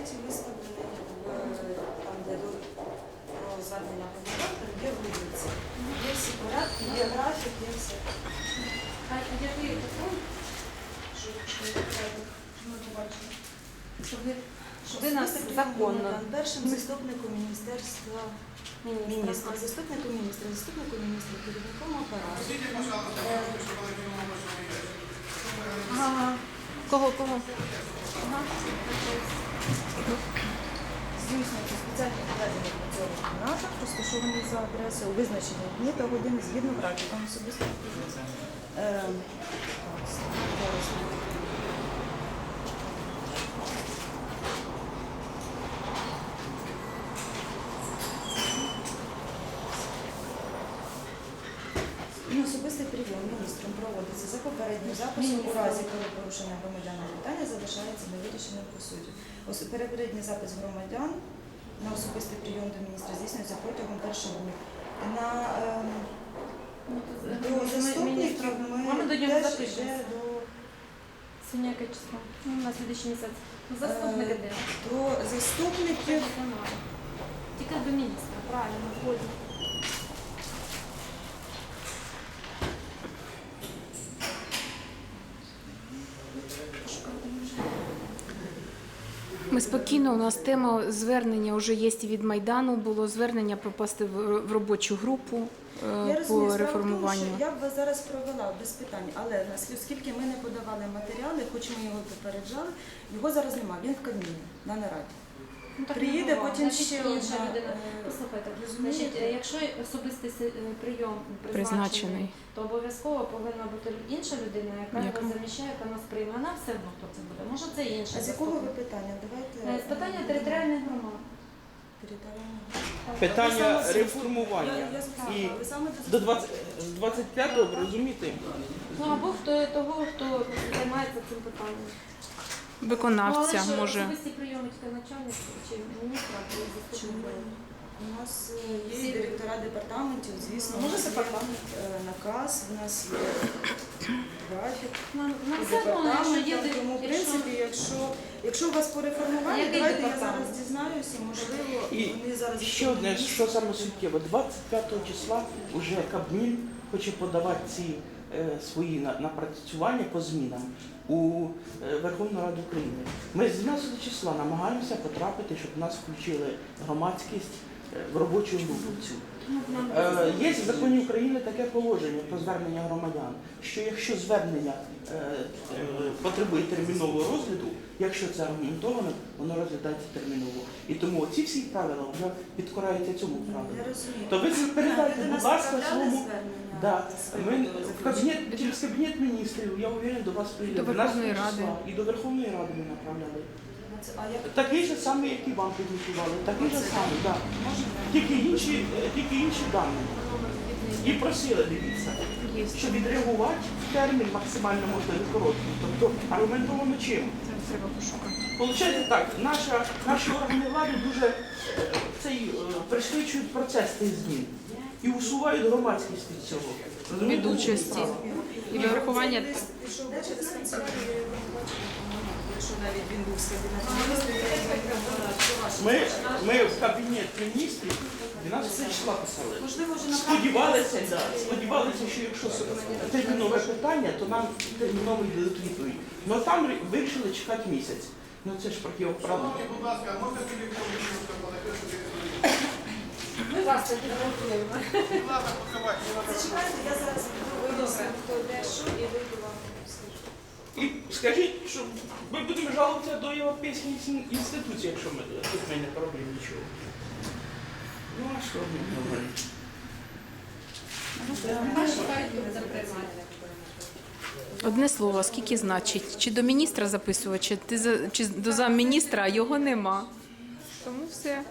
сайті виставлений, в- там, де про звернення громадян, там є вулиці. Є всі порядки, є графік, є все. А який закон? Що що? Що ми побачили? Ви, нас законно. Першим заступником міністерства міністра, заступником міністра, заступником міністра, керівником апарату. Ага. Кого, кого? Розташовані за адресою, визначені дні та години згідно графіком особистого прийому. Ем, Особистий прийом міністром проводиться за попереднім записом у разі, коли порушення громадянам питання залишається невирішеним по суді. Попередній запис громадян на особистий прийом до міністра здійснюється протягом першого днів. На ем, до заступників ми до нього теж запишемо. йде до, Сьогодні яке число? Ну, на слідчий місяць. Заступники де? до заступників. Тільки до міністра, правильно, згодні. Ми спокійно, у нас тема звернення вже є від Майдану, було звернення пропасти в робочу групу е, Я розумію, справа що я б вас зараз провела без питань, але оскільки ми не подавали матеріали, хоч ми його попереджали, його зараз немає. Він в Кабміні на нараді. Ну, так Приїде не потім Значить, ще інша одна, людина. е, Послухайте, значить, е, якщо особистий е, прийом Призначений. призначений, то обов'язково повинна бути інша людина, яка Яка? його заміщає, яка нас прийме. Вона все одно хто це буде. Може це інша. А з якого ви заступник. питання? Давайте З питання територіальних громад. Територіального. Питання реформування. Я, я зрозуміла. І ви саме до 20, з 25-го, ви розумієте? Ну або хто того, хто займається цим питанням. Виконавця ну, але ж може. особисті прийоми тільки начальник чи міністра, або заступник. У нас е, є і директора департаментів, звісно, Може, у нас є е, наказ, у нас є графік. Нам, нам все одно, якщо є, департаментам. Тому, в якщо- принципі, якщо, якщо у вас по реформуванню, Який давайте я департамент? зараз дізнаюся, можливо, І вони зараз... ще одне, що саме суттєве, 25 числа вже Кабмін хоче подавати ці свої напрацювання по змінам у е, Верховну Раду України. Ми з 12 числа намагаємося потрапити, щоб нас включили громадськість е, в робочу групу цю. Е, Є в законі України таке положення про звернення громадян, що якщо звернення е, е, потребує термінового розгляду, якщо це аргументовано, воно розглядається терміново. І тому ці всі правила вже підкораються цьому правилу. То ви передайте, будь ласка, своєму. Да. Ми в кабінет через кабінет міністрів, я уверен, до вас прийде До 12 Верховної. Ради. І до Верховної Ради ми направляли. А як Такий же самий, як і вам підготували. Такий же самий, так. Тільки інші, е, тільки інші дані. І просили, дивіться, Є. що відреагувати в термін максимально можливо короткий. Тобто аргументовано чим? Це треба пошукати. Получається так, наша, наші органи влади дуже е, цей, е, пришвидшують процес цих змін і усувають громадськість від цього. Від участі. І врахування? Ми, ми в кабінет міністрів 12 числа писали. Можливо, вже на Сподівалися, да, сподівалися, що якщо термінове питання, то нам терміново дадуть відповідь. Ну там вирішили чекати місяць. Ну це ж протиправно. Будь ласка, можна телефон це підготуємо. Зачекайте, я зараз виясню, хто де що, і вийду скажіть, що ми будемо жалуватися до європейських ін- інституцій, якщо ми тут ми не поробимо нічого. Ну а що ми говоримо? Одне слово, скільки значить? Чи до міністра записувати, чи, ти за- чи до замміністра, його нема. Тому все.